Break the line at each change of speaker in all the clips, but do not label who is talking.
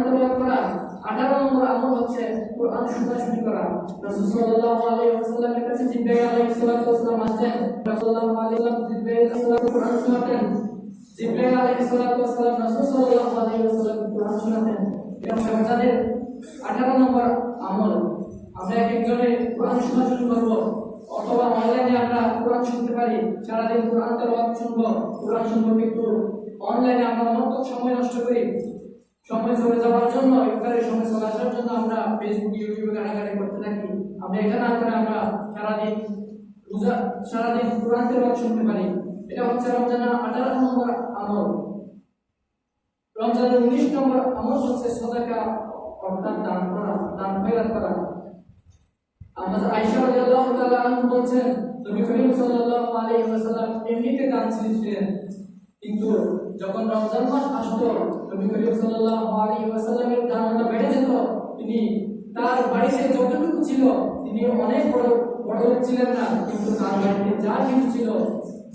তেলাওয়াত করা আঠারো নম্বর আমল হচ্ছে কোরআন কোরআন শোনাতেন জিব্রাইল আলাইহিস আমরা এক একজনে অথবা অনলাইনে আমরা কোরআন শুনতে পারি সারাদিন কোরআন তেলাওয়াত শুনব কোরআন শুনব কিন্তু অনলাইনে আমরা অনর্থক সময় নষ্ট করি। সময় চলে যাওয়ার জন্য ইফতারের সময় চলে আসার জন্য আমরা ফেসবুক ইউটিউবে ঘাটাঘাটি করতে থাকি। আমরা এটা না করে আমরা সারাদিন রোজা, সারাদিন কোরআন তেলাওয়াত শুনতে পারি। এটা হচ্ছে রমজানের আঠারো নম্বর আমল। রমজানের উনিশ নম্বর আমল হচ্ছে সদাকা, অর্থাৎ দান করা, দান খয়রাত করা। আমাদের আয়েশা রাদিয়াল্লাহু তাআলা আনহা বলছেন, নবী করিম সাল্লাল্লাহু আলাইহি ওয়াসাল্লাম এমনিতে দানশীল ছিলেন। কিন্তু যখন রমজান মাস আসতো নবী করিম সাল্লাল্লাহু আলাইহি ওয়াসাল্লামের দানটা বেড়ে যেত। তিনি তার বাড়িতে যতটুকু ছিল, তিনি অনেক বড় বড় ছিলেন না, কিন্তু তার বাড়িতে যা কিছু ছিল,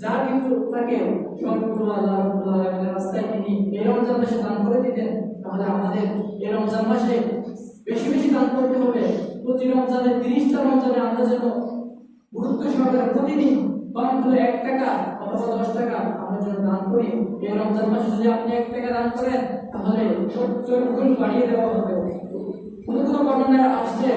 যা কিছু থাকে, সবগুলো আল্লাহ রাব্বুল আলামিনের রাস্তায় তিনি এই রমজান মাসে দান করে দিতেন। তাহলে আমাদের এই রমজান বেশি বেশি দান করতে হবে প্রতি রমজানে তিরিশটা রমজানে আমরা যেন গুরুত্ব সহকারে প্রতিদিন কম করে এক টাকা অথবা দশ টাকা আমরা যেন দান করি, এই রমজান মাসে যদি আপনি এক টাকা দান করেন, তাহলে সত্তর গুণ বাড়িয়ে দেওয়া হবে। কোনো কোনো বর্ণনায় আসছে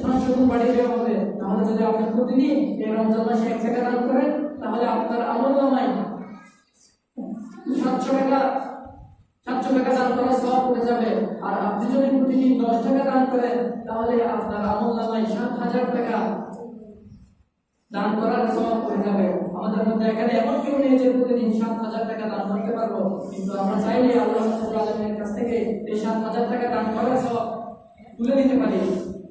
সাতশো গুণ বাড়িয়ে দেওয়া হবে। তাহলে যদি আপনি প্রতিদিন এই রমজান মাসে এক টাকা দান করেন, তাহলে আপনার আমল নামায় সাতশো টাকা সাতশো টাকা দান করা সব হয়ে যাবে। আর আপনি যদি প্রতিদিন দশ টাকা দান করেন, তাহলে আপনার আমল নামায় সাত হাজার টাকা দান করার সব যাবে। আমাদের মধ্যে এখানে এমন কেউ নেই যে প্রতিদিন সাত হাজার টাকা দান করতে পারব। কিন্তু আমরা চাইলে আল্লাহ কাছ থেকে এই সাত হাজার টাকা দান করার সব তুলে দিতে পারি।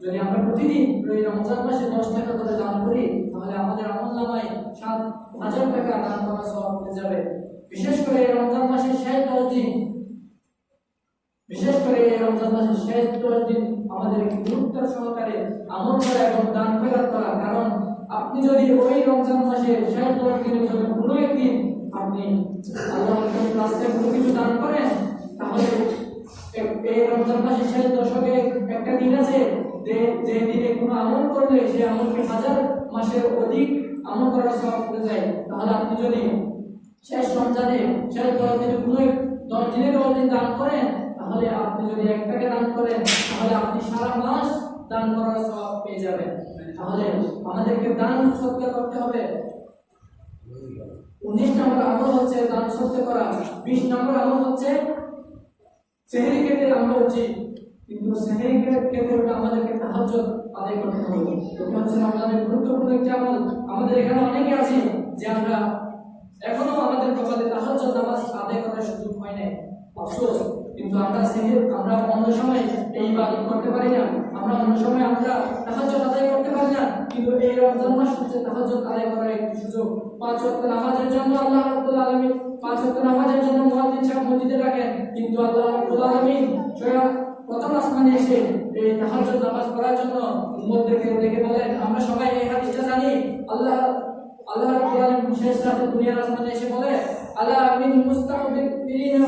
যদি আমরা প্রতিদিন রমজান মাসে দশ টাকা করে দান করি, তাহলে আমাদের আমল নামায় সাত হাজার টাকা দান করা সব হয়ে যাবে। বিশেষ করে রমজান মাসের শেষ দশ দিন। বিশেষ করে রমজান মাসের শেষ দশ দিন আমাদের গুরুত্ব সহকারে আমল করা এবং দান আপনি যদি ওই রমজান মাসে দশ দিনের জন্য কোনো একদিন আপনি আল্লাহর রাস্তায় কোনো কিছু দান করেন, তাহলে এই রমজান মাসে শেষ দশকে একটা দিন আছে যে যে দিনে কোনো আমল করলে সে আমলকে হাজার মাসের অধিক আমল করার সব করে যায় তাহলে আপনি যদি শেষ রমজানে, শেষ দশ দিনে কোনো দশ দিনের দশ দিন দান করেন, তাহলে আপনি যদি এক টাকা দান করেন, তাহলে আপনি সারা মাস দান করার সব পেয়ে যাবেন তাহলে আমাদেরকে দান সৎকার করতে হবে। উনিশ নম্বর আমল হচ্ছে দান সত্য করা। বিশ নম্বর আমল হচ্ছে সেহেরি খেতে আমরা উচিত। কিন্তু সেহেরি খেতে ওটা আমাদেরকে তাহাজ্জুদ আদায় করতে হবে। এটা হচ্ছে রমজানের গুরুত্বপূর্ণ একটি আমল। আমাদের এখানে অনেকে আছে যে আমরা এখনও আমাদের কপালে তাহাজ্জুদ নামাজ আদায় করার সুযোগ হয় নাই। আফসোস। কিন্তু আমরা সেহের আমরা অন্য সময় এই ইবাদত করতে পারি না। আমরা অন্য সময় আমরা তাহাজ্জুদ আদায় করতে পারি না। কিন্তু এই রমজান মাস হচ্ছে তাহাজ্জুদ আদায় করার একটি সুযোগ। পাঁচ ওয়াক্ত নামাজের জন্য আল্লাহ রাব্বুল আলামিন পাঁচ ওয়াক্ত নামাজের জন্য মুয়াজ্জিন সাহেব মসজিদে রাখেন। কিন্তু আল্লাহ রাব্বুল আলামিন প্রথম আসমানে এসে এই তাহাজ্জুদ নামাজ পড়ার জন্য উম্মতদেরকে ডেকে বলেন, আমরা সবাই এই হাদিসটা জানি আল্লাহ আল্লাহ রাব্বুল আলামিন শেষ রাতে দুনিয়ার আসমানে এসে বলে আলা মিন মুস্তাগফিরিন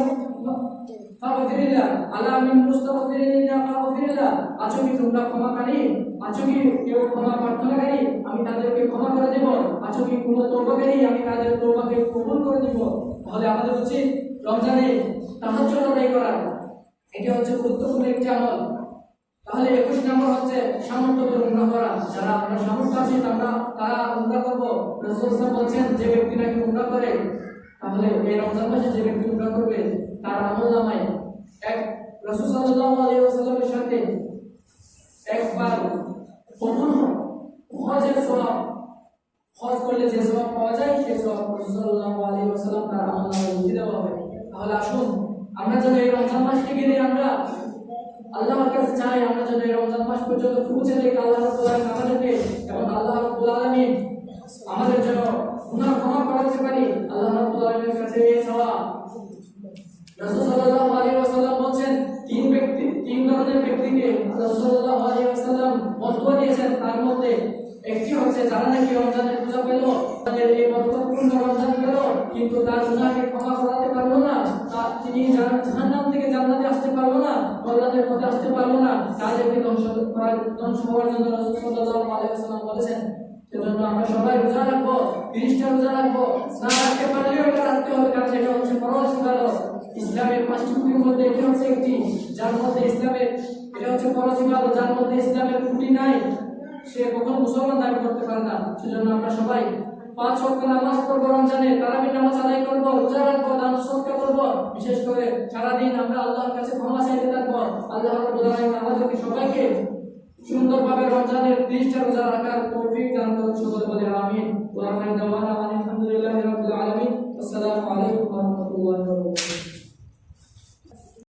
ফাগফিরিল্লাহ আলা মিন মুস্তাগফিরিন ফাগফিরিল্লাহ আছো কি তোমরা ক্ষমাকারী আছো কি কেউ ক্ষমা প্রার্থনাকারী আমি তাদেরকে ক্ষমা করে দেব। আছো কি কোনো তওবাকারী আমি তাদের তওবাকে কবুল করে দেব। তাহলে আমাদের উচিত রমজানে তাহার জন্য আদায় করা। এটা হচ্ছে গুরুত্বপূর্ণ একটি আমল। তাহলে একুশ নম্বর হচ্ছে সামর্থ্য উমরা করা। যারা আমরা সামর্থ্য আছি আমরা তারা উমরা করব। রাসূল সাল্লাল্লাহু বলছেন যে ব্যক্তি নাকি উমরা করে, তাহলে এই রমজান মাসে যে ব্যক্তি উমরা করবে, তার আমল নামায়। এক, রাসূল সাল্লাল্লাহু আলাইহি ওয়াসাল্লামের সাথে একবার কবুল হজের সওয়াব, হজ করলে যে সওয়াব পাওয়া যায়, সেই সওয়াব রাসূল সাল্লাল্লাহু আলাইহি ওয়াসাল্লাম তার আমল লিখে দেওয়া হবে। তাহলে আসুন, আমরা যেন এই রমজান মাসকে ঘিরে আমরা আল্লাহর কাছে চাই আমরা যেন এই রমজান মাস পর্যন্ত পৌঁছে যাই, আল্লাহ রাব্বুল আমাদেরকে এবং আল্লাহ রাব্বুল আলামিন আমাদের জন্য গুনাহ ক্ষমা করাতে পারি, আল্লাহ রাব্বুল আলামিনের কাছে এই চাওয়া রাসূল সাল্লাল্লাহু হচ্ছে যারা নাকি রমজানের পূজা পেল? তাদের এই বরকতপূর্ণ রমজান পেল, কিন্তু তার গুনাহকে ক্ষমা করাতে পারল না। তিনি জাহান্নাম থেকে জান্নাতে আসতে পারল না ইবাদতের পথে আসতে পারব না। তাদেরকে ধ্বংস করার ধ্বংস হওয়ার জন্য রাসূল সাল্লাল্লাহু আলাইহি ওয়াসাল্লাম বলেছেন সেজন্য আমরা সবাই রোজা রাখব তিরিশটা রোজা রাখব। না রাখতে পারলেও এটা রাখতে হবে, কারণ এটা হচ্ছে ফরজ ইবাদত। ইসলামের পাঁচটি খুঁটির মধ্যে এটি হচ্ছে একটি, যার মধ্যে ইসলামের এটা হচ্ছে ফরজ ইবাদত, যার মধ্যে ইসলামের খুঁটি নাই। সে কখনো মুসলমান দাবি করতে পারে না। সেজন্য আমরা সবাই পাঁচ ওয়াক্ত নামাজ পড়ব রমজানে তারাবি নামাজ আদায় করব, রোজা রাখব, দান সৎকার করব। বিশেষ করে সারাদিন আমরা আল্লাহর কাছে ক্ষমা চাইতে থাকব। আল্লাহ রাব্বুল আমাদেরকে সবাইকে সুন্দরভাবে রমজানের তিরিশটা রোজা রাখার তৌফিক দান করুন সকলে বলে আমিন। ওয়া আখির দাওয়ানা আলহামদুলিল্লাহি রাব্বিল আলামিন। আসসালামু আলাইকুম ওয়া রাহমাতুল্লাহি ওয়া বারাকাতুহু।